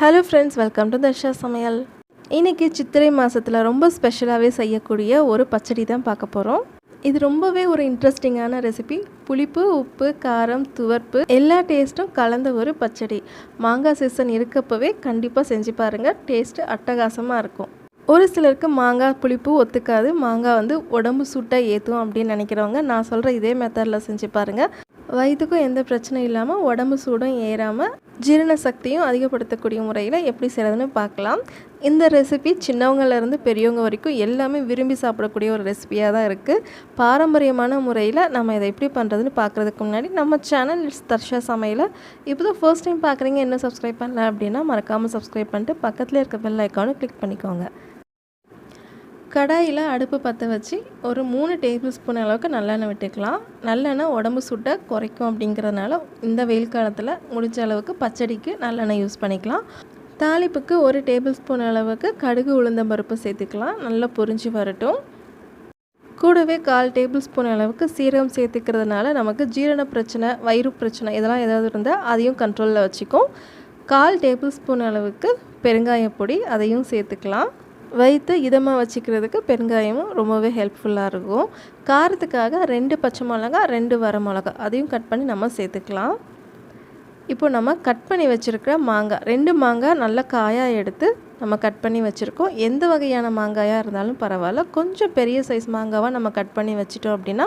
Hello friends welcome to Dharsha சமையல் இன்றைக்கி சித்திரை மாதத்தில் ரொம்ப ஸ்பெஷலாகவே செய்யக்கூடிய ஒரு பச்சடி தான் பார்க்க போகிறோம் இது ரொம்பவே ஒரு இன்ட்ரெஸ்டிங்கான ரெசிபி புளிப்பு உப்பு காரம் துவர்ப்பு எல்லா டேஸ்ட்டும் கலந்த ஒரு பச்சடி. மாங்காய் சீசன் இருக்கப்பவே கண்டிப்பாக செஞ்சு பாருங்கள் டேஸ்ட்டு அட்டகாசமாக இருக்கும். ஒரு சிலருக்கு மாங்காய் புளிப்பு ஒத்துக்காது. மாங்காய் வந்து உடம்பு சூட்டாக ஏற்றும் அப்படின்னு நினைக்கிறவங்க நான் சொல்கிற இதே மெத்தடில் செஞ்சு பாருங்கள் வயிற்றுக்கும் எந்த பிரச்சனையும் இல்லாமல் உடம்பு சூடும் ஏறாமல் ஜீரண சக்தியும் அதிகப்படுத்தக்கூடிய முறையில் எப்படி செய்கிறதுன்னு பார்க்கலாம். இந்த ரெசிபி சின்னவங்கள்லேருந்து பெரியவங்க வரைக்கும் எல்லாமே விரும்பி சாப்பிடக்கூடிய ஒரு ரெசிபியாக தான் இருக்குது பாரம்பரியமான முறையில் நம்ம இதை எப்படி பண்ணுறதுன்னு பார்க்குறதுக்கு முன்னாடி நம்ம சேனல் இட்ஸ் தர்ஷா சமையல. இப்போ தான் ஃபர்ஸ்ட் டைம் பார்க்குறீங்க என்ன சப்ஸ்கிரைப் பண்ணல அப்படின்னா மறக்காமல் சப்ஸ்கிரைப் பண்ணிட்டு பக்கத்தில் இருக்க பெல் ஐக்கானும் கிளிக் பண்ணிக்கோங்க. கடாயில் அடுப்பு பற்ற வச்சு ஒரு மூணு டேபிள் ஸ்பூன் அளவுக்கு நல்லெண்ணெய் விட்டுக்கலாம். நல்லெண்ணெய் உடம்பு சுட்ட குறைக்கும் அப்படிங்கிறதுனால இந்த வெயில் காலத்தில் முடிஞ்ச அளவுக்கு பச்சடிக்கு நல்லெண்ணெய் யூஸ் பண்ணிக்கலாம். தாளிப்புக்கு ஒரு டேபிள் ஸ்பூன் அளவுக்கு கடுகு உளுந்தம் பருப்பு சேர்த்துக்கலாம். நல்லா பொரிஞ்சு வரட்டும். கூடவே கால் டேபிள் ஸ்பூன் அளவுக்கு சீரகம் சேர்த்துக்கிறதுனால நமக்கு ஜீரண பிரச்சனை வயிறு பிரச்சனை இதெல்லாம் ஏதாவது இருந்தால் அதையும் கண்ட்ரோலில் வச்சுக்கும். கால் டேபிள் ஸ்பூன் அளவுக்கு பெருங்காயப்பொடி அதையும் சேர்த்துக்கலாம். வயிற்று இதமாக வச்சுக்கிறதுக்கு பெருங்காயமும் ரொம்பவே ஹெல்ப்ஃபுல்லாக இருக்கும். காரத்துக்காக ரெண்டு பச்சை மிளகா ரெண்டு வர மிளகா. அதையும் கட் பண்ணி நம்ம சேர்த்துக்கலாம். இப்போ நம்ம கட் பண்ணி வச்சுருக்கிற மாங்காய் ரெண்டு மாங்காய் நல்லா காயாக எடுத்து நம்ம கட் பண்ணி வச்சுருக்கோம். எந்த வகையான மாங்காயாக இருந்தாலும் பரவாயில்ல. கொஞ்சம் பெரிய சைஸ் மாங்காவாக நம்ம கட் பண்ணி வச்சிட்டோம் அப்படின்னா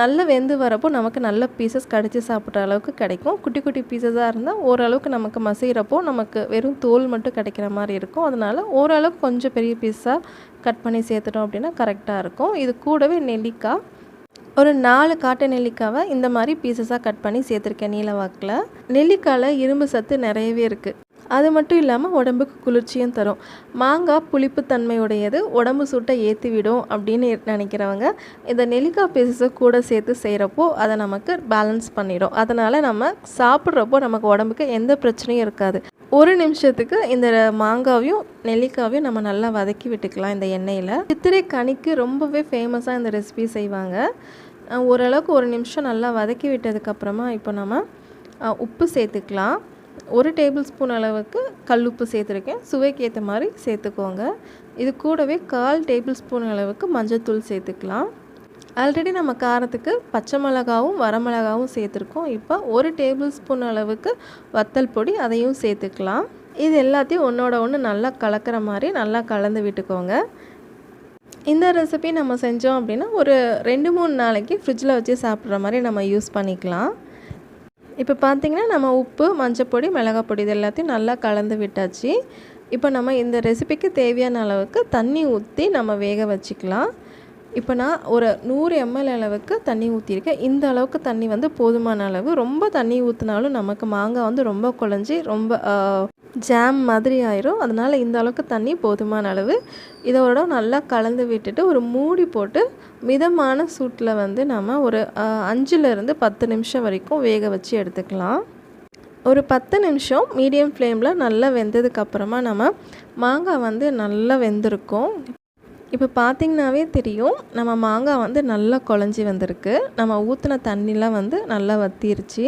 நல்ல வெந்து வரப்போ நமக்கு நல்ல பீசஸ் கடித்து சாப்பிட்ற அளவுக்கு கிடைக்கும். குட்டி குட்டி பீசஸாக இருந்தால் ஓரளவுக்கு நமக்கு மசிகிறப்போ நமக்கு வெறும் தோல் மட்டும் கிடைக்கிற மாதிரி இருக்கும். அதனால் ஓரளவுக்கு கொஞ்சம் பெரிய பீஸாக கட் பண்ணி சேர்த்துட்டோம் அப்படின்னா கரெக்டாக இருக்கும். இது கூடவே நெல்லிக்காய். ஒரு நாலு காட்டு நெல்லிக்காவை இந்த மாதிரி பீசஸாக கட் பண்ணி சேர்த்துருக்கேன் நீல வாக்கில். நெல்லிக்காயில் இரும்பு சத்து நிறையவே இருக்குது அது மட்டும் இல்லாமல் உடம்புக்கு குளிர்ச்சியும் தரும். மாங்காய் புளிப்புத்தன்மையுடையது உடம்பு சூட்டை ஏற்றி விடும் அப்படின்னு நினைக்கிறவங்க இந்த நெல்லிக்காய் பீசஸை கூட சேர்த்து செய்கிறப்போ அதை நமக்கு பேலன்ஸ் பண்ணிடும். அதனால் நம்ம சாப்பிட்றப்போ நமக்கு உடம்புக்கு எந்த பிரச்சனையும் இருக்காது. ஒரு நிமிஷத்துக்கு இந்த மாங்காவையும் நெல்லிக்காவையும் நம்ம நல்லா வதக்கி விட்டுக்கலாம் இந்த எண்ணெயில். சித்திரை கனிக்கு ரொம்பவே ஃபேமஸாக இந்த ரெசிபி செய்வாங்க. ஓரளவுக்கு ஒரு நிமிஷம் நல்லா வதக்கி விட்டதுக்கப்புறமா இப்போ நம்ம உப்பு சேர்த்துக்கலாம். ஒரு டேபிள் ஸ்பூன் அளவுக்கு கல்லுப்பு சேர்த்துருக்கேன். சுவைக்கு ஏற்ற மாதிரி சேர்த்துக்கோங்க. இது கூடவே கால் டேபிள் ஸ்பூன் அளவுக்கு மஞ்சள்தூள் சேர்த்துக்கலாம். ஆல்ரெடி நம்ம காரத்துக்கு பச்சை மிளகாவும் வரமிளகாவும் சேர்த்துருக்கோம். இப்போ ஒரு டேபிள் ஸ்பூன் அளவுக்கு வத்தல் பொடி அதையும் சேர்த்துக்கலாம். இது எல்லாத்தையும் ஒன்றோட ஒன்று நல்லா கலக்கிற மாதிரி நல்லா கலந்து விட்டுக்கோங்க. இந்த ரெசிபி நம்ம செஞ்சோம் அப்படின்னா ஒரு ரெண்டு மூணு நாளைக்கு ஃப்ரிட்ஜில் வச்சு சாப்பிட்ற மாதிரி நம்ம யூஸ் பண்ணிக்கலாம். இப்போ பார்த்திங்கன்னா நம்ம உப்பு மஞ்சப்பொடி மிளகாப்பொடி இது எல்லாத்தையும் நல்லா கலந்து விட்டாச்சு. இப்போ நம்ம இந்த ரெசிபிக்கு தேவையான அளவுக்கு தண்ணி ஊற்றி நம்ம வேக வச்சுக்கலாம். இப்போ நான் ஒரு நூறு எம்எல் அளவுக்கு தண்ணி ஊற்றிருக்கேன் இந்த அளவுக்கு தண்ணி வந்து போதுமான அளவு. ரொம்ப தண்ணி ஊற்றினாலும் நமக்கு மாங்காய் வந்து ரொம்ப குழஞ்சி ரொம்ப ஜாம் மாதிரி ஆயிரும். அதனால் இந்த அளவுக்கு தண்ணி போதுமான அளவு. இதோட நல்லா கலந்து விட்டுட்டு ஒரு மூடி போட்டு மிதமான சூட்டில் வந்து நம்ம ஒரு அஞ்சுலேருந்து பத்து நிமிஷம் வரைக்கும் வேக வச்சு எடுத்துக்கலாம். ஒரு பத்து நிமிஷம் மீடியம் ஃப்ளேமில் நல்லா வெந்ததுக்கப்புறமா நம்ம மாங்காய் வந்து நல்லா வெந்திருக்கும். இப்போ பார்த்திங்கனாவே தெரியும் நம்ம மாங்காய் வந்து நல்லா குழஞ்சி வந்திருக்கு. நம்ம ஊற்றின தண்ணிலாம் வந்து நல்லா வத்திருச்சு.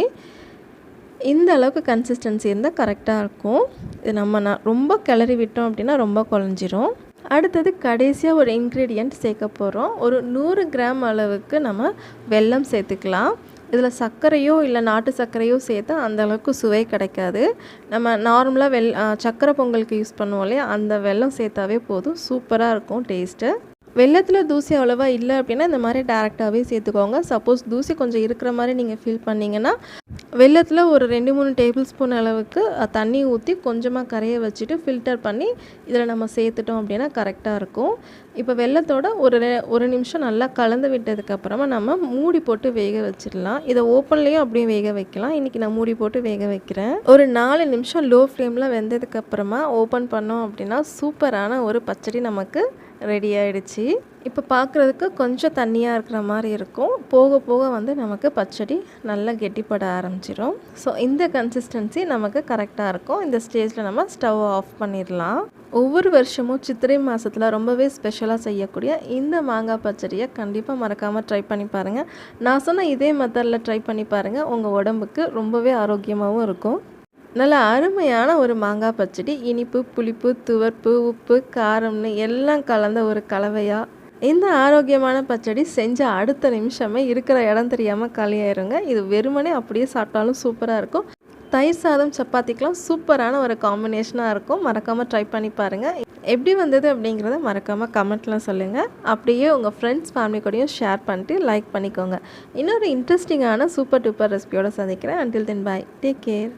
இந்த அளவுக்கு கன்சிஸ்டன்சி இருந்தால் கரெக்டாக இருக்கும். இது நம்ம நான் ரொம்ப கிளறி விட்டோம் அப்படின்னா ரொம்ப குழஞ்சிரும். அடுத்தது கடைசியாக ஒரு இன்க்ரீடியண்ட் சேர்க்க போகிறோம் ஒரு நூறு கிராம் அளவுக்கு நம்ம வெல்லம் சேர்த்துக்கலாம். இதில் சர்க்கரையோ இல்லை நாட்டு சர்க்கரையோ சேர்த்தா அந்த அளவுக்கு சுவை கிடைக்காது. நம்ம நார்மலாக வெல் சர்க்கரை பொங்கலுக்கு யூஸ் பண்ணுவோம் இல்லையா? அந்த வெல்லம் சேர்த்தாவே போதும். சூப்பராக இருக்கும் டேஸ்ட்டு வெள்ளத்தில் தூசி அவ்வளோவா இல்லை அப்படின்னா இந்த மாதிரி டேரெக்டாகவே சேர்த்துக்கோங்க. சப்போஸ் தூசி கொஞ்சம் இருக்கிற மாதிரி நீங்கள் ஃபீல் பண்ணிங்கன்னா வெள்ளத்தில் ஒரு ரெண்டு மூணு டேபிள் ஸ்பூன் அளவுக்கு தண்ணி ஊற்றி கொஞ்சமாக கரைய வச்சுட்டு ஃபில்டர் பண்ணி இதில் நம்ம சேர்த்துட்டோம் அப்படின்னா கரெக்டாக இருக்கும். இப்போ வெள்ளத்தோட ஒரு ஒரு நிமிஷம் நல்லா கலந்து விட்டதுக்கப்புறமா நம்ம மூடி போட்டு வேக வச்சிடலாம். இதை ஓப்பன்லேயும் அப்படியே வேக வைக்கலாம். இன்றைக்கி நான் மூடி போட்டு வேக வைக்கிறேன். ஒரு நாலு நிமிஷம் லோ ஃப்ளேமில் வெந்ததுக்கப்புறமா ஓப்பன் பண்ணோம் அப்படின்னா சூப்பரான ஒரு பச்சடி நமக்கு ரெடி ஆகிடுச்சி இப்போ பார்க்குறதுக்கு கொஞ்சம் தண்ணியாக இருக்கிற மாதிரி இருக்கும். போக போக வந்து நமக்கு பச்சடி நல்லா கெட்டிப்பட ஆரம்பிச்சிடும் ஸோ இந்த கன்சிஸ்டன்சி நமக்கு கரெக்டாக இருக்கும். இந்த ஸ்டேஜில் நம்ம ஸ்டவ் ஆஃப் பண்ணிடலாம். ஒவ்வொரு வருஷமும் சித்திரை மாதத்தில் ரொம்பவே ஸ்பெஷலாக செய்யக்கூடிய இந்த மாங்காய் பச்சடியை கண்டிப்பாக மறக்காமல் ட்ரை பண்ணி பாருங்கள் நான் சொன்ன இதே மெத்தடில் ட்ரை பண்ணி பாருங்கள் உங்கள் உடம்புக்கு ரொம்பவே ஆரோக்கியமாகவும் இருக்கும். நல்ல அருமையான ஒரு மாங்காய் பச்சடி இனிப்பு புளிப்பு துவர்ப்பு உப்பு காரம்னு எல்லாம் கலந்த ஒரு கலவையாக இந்த ஆரோக்கியமான பச்சடி செஞ்ச அடுத்த நிமிஷமே இருக்கிற இடம் தெரியாமல் காலியாயிருங்க. இது வெறுமனே அப்படியே சாப்பிட்டாலும் சூப்பராக இருக்கும். தயிர் சாதம் சப்பாத்திக்கெலாம் சூப்பரான ஒரு காம்பினேஷனாக இருக்கும். மறக்காமல் ட்ரை பண்ணி பாருங்கள் எப்படி வந்தது அப்படிங்கிறத மறக்காமல் கமெண்ட்லாம் சொல்லுங்கள் அப்படியே உங்கள் ஃப்ரெண்ட்ஸ் ஃபேமிலி கூடயும் ஷேர் பண்ணிட்டு லைக் பண்ணிக்கோங்க. இன்னொரு இன்ட்ரெஸ்டிங்கான சூப்பர் டூப்பர் ரெசிபியோடு சந்திக்கிறேன். Until then bye take care